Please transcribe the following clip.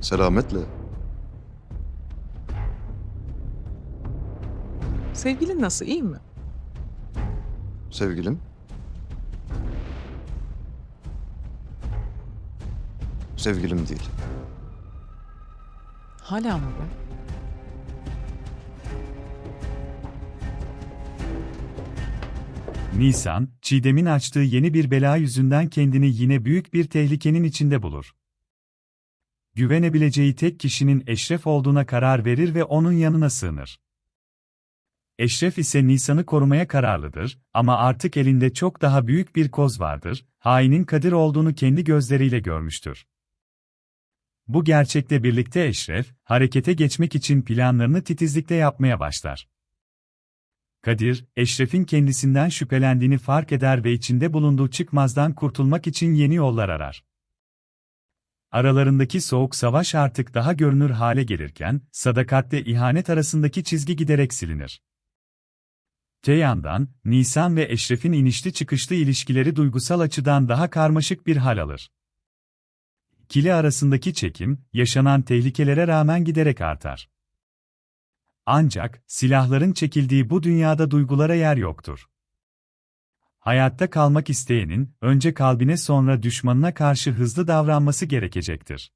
Selametle. Sevgilin nasıl, iyi mi? Sevgilim. Sevgilim değil. Hala mı be? Nisan, Çiğdem'in açtığı yeni bir bela yüzünden kendini yine büyük bir tehlikenin içinde bulur. Güvenebileceği tek kişinin Eşref olduğuna karar verir ve onun yanına sığınır. Eşref ise Nisan'ı korumaya kararlıdır ama artık elinde çok daha büyük bir koz vardır, hainin Kadir olduğunu kendi gözleriyle görmüştür. Bu gerçekle birlikte Eşref, harekete geçmek için planlarını titizlikle yapmaya başlar. Kadir, Eşref'in kendisinden şüphelendiğini fark eder ve içinde bulunduğu çıkmazdan kurtulmak için yeni yollar arar. Aralarındaki soğuk savaş artık daha görünür hale gelirken, sadakatle ihanet arasındaki çizgi giderek silinir. Te yandan, Nisan ve Eşref'in inişli çıkışlı ilişkileri duygusal açıdan daha karmaşık bir hal alır. İkili arasındaki çekim, yaşanan tehlikelere rağmen giderek artar. Ancak, silahların çekildiği bu dünyada duygulara yer yoktur. Hayatta kalmak isteyenin, önce kalbine sonra düşmanına karşı hızlı davranması gerekecektir.